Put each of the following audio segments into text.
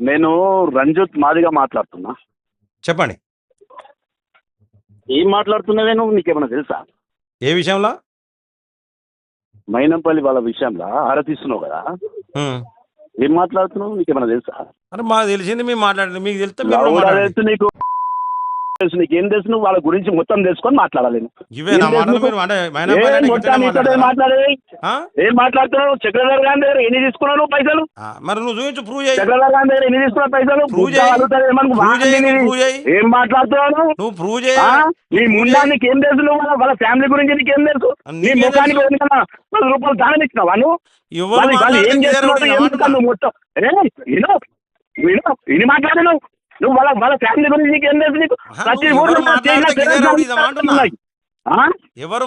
నేను రంజిత్ మాదిగా మాట్లాడుతున్నా. చెప్పండి. ఏం మాట్లాడుతున్నావే నువ్వు నీకేమైనా తెలుసా? ఏ విషయంలో? మైనంపల్లి వాళ్ళ విషయంలో ఆరతిస్తున్నావు కదా. ఏం మాట్లాడుతున్నావు నీకేమైనా తెలుసా? అంటే మాకు తెలిసింది మేము మాట్లాడండి మీకు తెలిస్తే మీరు కూడా లౌడా మాట్లాడండి. తెలుసు నీకు తెలుసు నీకు ఏం తెలుసు నువ్వు వాళ్ళ గురించి మొత్తం తెలుసుకొని మాట్లాడాలి. నువ్వు. ఏం ఏ? ఏం మాట్లాడుతున్నావు? చక్రధర్ గారి దగ్గర ఎన్ని తీసుకున్నావు నువ్వు పైసలు? ఆ, మరి నువ్వు చూపించు ప్రూవ్ చేయి. చక్రధర్ గారి దగ్గర ఎన్ని తీసుకున్నావు పైసలు. ఏం మాట్లాడుతున్నావు నువ్వు? నువ్వు ప్రూవ్ చేయి. ఆ? నీ ముందా నీకేం తెలుసు నువ్వు? వాళ్ళ- ఫ్యామిలీ గురించి నీకేం తెలుసు? నీ నీకేం ముఖానికి పది రూపాయలు దానం ఇచ్చినావా నువ్వు? ఏం చేస్తున్నావు? ఏం నువ్వు మొత్తం ఏ? విను. మాట్లాడు నువ్వు వాళ్ళ వాళ్ళ ఫ్యామిలీ గురించి నీకేం తెలుసు నీకు? ప్రతి ఊర్లో ఎవరు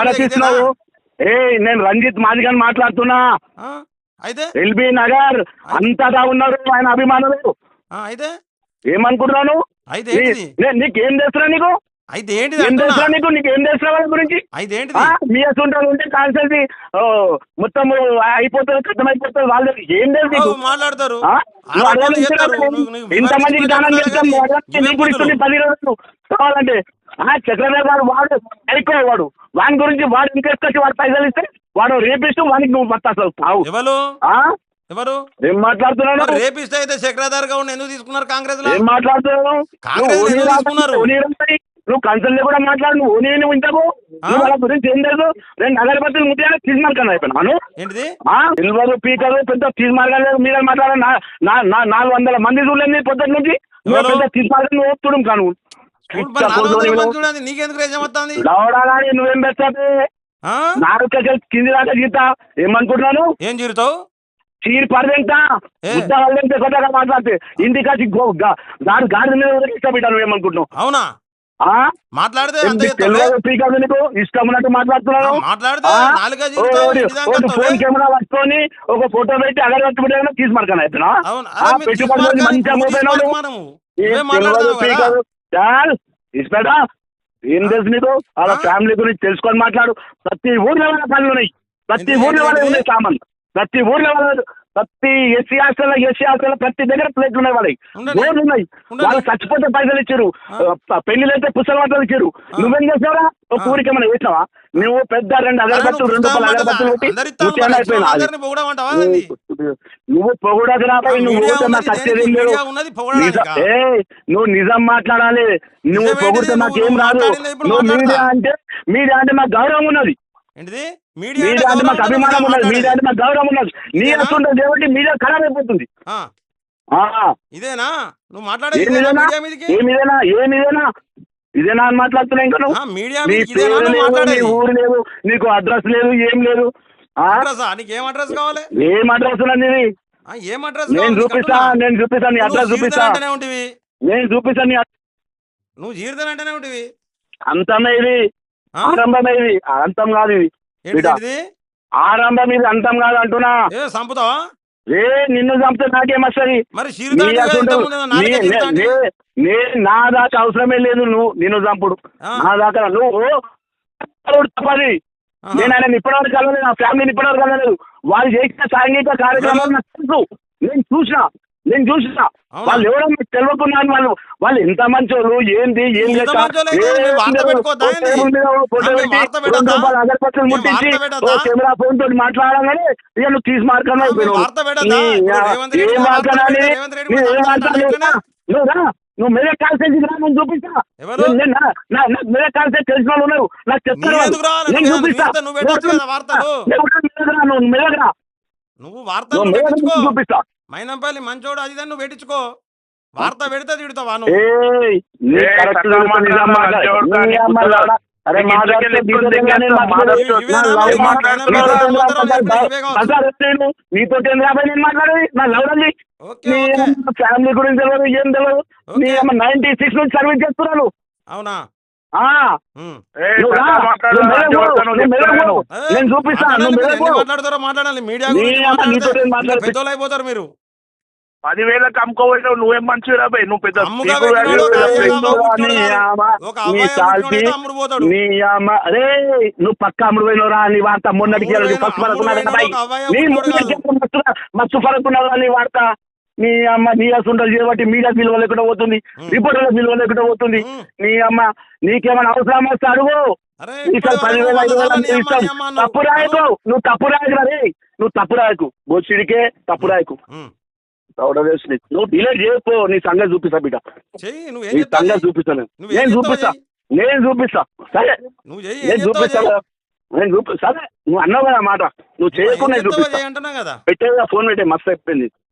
ఆలోచిస్తున్నావు? ఏ నేను రంజిత్ మాదిగని మాట్లాడుతున్నా? అయితే? ఎల్బీ నగర్ అంతటా ఉన్నారు ఆయన అభిమానులు. అయితే? ఏమనుకుంటున్నావు నీకేం తెలుసురా నీకు? అయితే ఏంటిది ఏం నీకు వాళ్ళ గురించి? అయితే ఆ, ఏంటిది మీ అసలు ఉంటే కాన్సల్టీ మొత్తం అయిపోతుంది కష్టమైపోతుంది వాళ్ళు ఏం తెలుసు నీకు? మాట్లాడతారు. ఆ? నువ్వు ఆడవాళ్ళు అడగాలి చేస్తారు. ఇస్తారా? నువ్వు- నువ్వు ఇంతమందికి వివరించి దానం మాట్లాడాలి చేస్తాం నువ్వు నీకు ఇస్తుంది పది రోజులు. కావాలంటే ఆ చక్రధర్ గారు వాడు ఎక్కువ వాడు. వాని గురించి వాడు ఇంట్రెస్ట్ వచ్చి వాడు పైసలు ఇస్తే వాడు రేపిస్తూ వానికి నువ్వు పత్తావు తావు. ఎవరు? ఆ? ఎవరు? ఏం మాట్లాడుతున్నావు మరి రేపిస్తే అయితే చక్రధార్ గౌడ్ ఎందుకు తీసుకున్నారు కాంగ్రెస్లో ఏం మాట్లాడుతున్నావు కాంగ్రెస్ ఎందుకు తీసుకున్నారు? నువ్వు కన్సల్ట్ కూడా మాట్లాడు నువ్వు నువ్వు వింటావు నువ్వు వాళ్ళ గురించి ఏం లేదు రెండు అగరబత్తులు ముట్టిగా తీసుమార్కన్నా అయిపోయినాను ఏంటిది? సిల్వర్ పీకర్? పెద్ద తీసుమార్గం మీద మాట్లాడ. నాలుగు వందల మంది చూడలేదు పొద్దున్న నుంచి. నువ్వు? పెద్ద తీసుమార్గం నువ్వు. ఒత్తుడు కాను మరి నువ్వేం? నాలుగు కజలు కింది దాకా ఏమనుకుంటున్నాను? ఏం జీరుతావు? చీరి పడదెంట ఏ? ముద్ద వాళ్ళంటే కొత్తగా మాట్లాడితే. ఇంటికి గాడి మీద ఇష్టపెట్టాను నువ్వేమనుకుంటున్నావు? అవునా? మాట్లాడితే నీకు ఇష్టం ఉన్నట్టు మాట్లాడుతున్నాను? ఫోన్ కెమెరా పట్టుకొని ఒక ఫోటో పెట్టి పెట్టి తీసి మార్కాను అయిపోయినా మంచిగా ఏం తెలుసు నీకు? ఆ? ఫ్యామిలీ గురించి తెలుసుకొని మాట్లాడు. ప్రతి ఊర్లో పనులు ఉన్నాయి. ప్రతి ఊర్లో? ఉన్నాయి సామాన్ ప్రతి ఊర్లో ప్రతి ఎస్సీ హాస్టల్ ఎస్సీ హాస్టల్ ప్రతి దగ్గర ప్లేట్లు ఉన్నాయి వాళ్ళకి. బోర్డు ఉన్నాయి. వాళ్ళు చచ్చిపోతే పైసలు ఇచ్చారు ఆ. పెళ్ళిలు అయితే పుస్తకాలు మాటలు ఇచ్చారు. నువ్వేం చేసావరా ఒక. ఊరికి ఏమైనా వేసినావా నువ్వు పెద్ద రెండు అగరబత్తులు రెండు పుస్తకం రూపాయల? అగరబత్తులు పెట్టి అయిపోయినా? నువ్వు ఆ, నువ్వు? ఏం నువ్వు నిజం మాట్లాడాలి నువ్వు? పొగిడితే నాకేం రాదు నువ్వు. మీడియా అంటే మీడియా అంటే మాకు గౌరవం ఉన్నది ఏంటిది? మీడియా అంటే మాకు అభిమానం ఉన్నది మీడియా అంటే మాకు గౌరవం ఉన్నది. నీ ఇదేనా? వస్తుంటుంది కాబట్టి మీడియా ఖరాబ్ అయిపోతుంది. ఇదేనా? నువ్వు మీదకి? ఏమిదేనా ఏమిదేనా ఇదేనా? అని మాట్లాడుతున్నా ఇంకా నువ్వు? మీడియా ఊరు లేదు నీకు అడ్రస్ లేదు ఏం లేదు. ఆ? అడ్రస్? నీకు ఏం అడ్రస్ కావాలి? ఏం అడ్రస్ ఉన్నది ఏం అడ్రస్ నేను చూపిస్తా? నేను చూపిస్తా నీ అడ్రస్ చూపిస్తా. నేను చూపిస్తా నీ నువ్వు జీవితానంటేనే ఉంటివి. అంతమే ఇది. ఆ? ఆరంభం ఇది అంతం కాదు ఇది? ఆరంభం ఇది అంతం కాదు అంటున్నా. ఏ సంపుతావా ఏ నిన్ను చంపితే నాకేమొస్తుంది నీ దాకా అవసరమే లేదు నువ్వు నిన్ను చంపుడు. నా దాకా నువ్వు తప్పది. నేను ఆయన ఇప్పటివరకు కలవలేదు నా ఫ్యామిలీని ఇప్పటివరకు కలవలేదు వాళ్ళు చేసిన సాంఘిక కార్యక్రమాలు నాకు తెలుసు. నేను చూసిన. నేను చూసిన? వాళ్ళు ఎవరో మీకు తెలియకున్నాను వాళ్ళు వాళ్ళు ఎంత మంచోళ్ళు ఏంది ఏం మీరు అగరబత్తులు ముట్టించి? కెమెరా ఫోన్ తోటి మాట్లాడగానే ఇక నువ్వు తీసి రెడ్డి ఏం కూడా వార్త వార్త నాని? పెడితే రేవంత్ రెడ్డి నీ కూడా ఏం లేక? నువ్వు నువ్వు కాల్సేసి రా నేను చూపిస్తా. నాకు మీద కాల్సే తెలిసిన వాళ్ళు ఉన్నారు. నాకు మీరు రావాలి? నేను నువ్వు చూపిస్తా. నువ్వు. నువ్వు మెదక్ రా, నువ్వు. నువ్వు నువ్వు నుంచి చూపిస్తా. మైనంపల్లి మంచోడు అది నువ్వు పెట్టించుకో వార్త పెడితే తిడతావా నువ్వు? నీతో మాట్లాడేది. నా ఫ్యామిలీ గురించి తెలియదు ఏం తెలియదు నీ. అమ్మ నైన్టీ సిక్స్ నుంచి సర్వీస్ చేస్తున్నాను. అవునా? నేను. చూపిస్తా మాట్లాడాలి నువ్వు మీరు మెదక్ ఎన్ని పో. మాట్లాడతారో మాట్లాడాలి మీడియా పెద్దోళ్ళు అయిపోతారు మీరు. పదివేలకు అమ్ముకోపోయినావు నువ్వేం మంచి రాబోయ్ నువ్వు పెద్ద అమ్మ అరే నువ్వు పక్క అమ్ముడుపోయినవరా నీ వార్త మొన్నటికి ఫస్ట్ ఫరక్ మస్తు ఫరక్ నీ వార్త. నీ అమ్మ నీ అసంటలు చేయబట్టి మీడియా విలువ లేకుండా పోతుంది. రిపోర్టర్ల విలువ లేకుండా పోతుంది. నీ అమ్మ నీకేమైనా అవసరం వస్తే అడుగు. పదివేల ఐదు వేల ఇస్తాం. తప్పు రాయకు నువ్వు తప్పు రాయకు రే నువ్వు తప్పు రాయకు. బోసిడికే తప్పు రాయకు. దౌడవేసి నువ్వు డిలే చేయకు నీ సంగతి చూపిస్తా బిడ్డ. నీ సంగతి చూపిస్తాను నేను. నేను చూపిస్తా. నేను చూపిస్తా. సరే. నేను చూపిస్తా నేను చూపి సరే. నువ్వు అన్నావు కదా మాట. నువ్వు చేయకుండా చూపిస్తా. పెట్టేదా ఫోన్ పెట్టే మస్తు అయిపోయింది.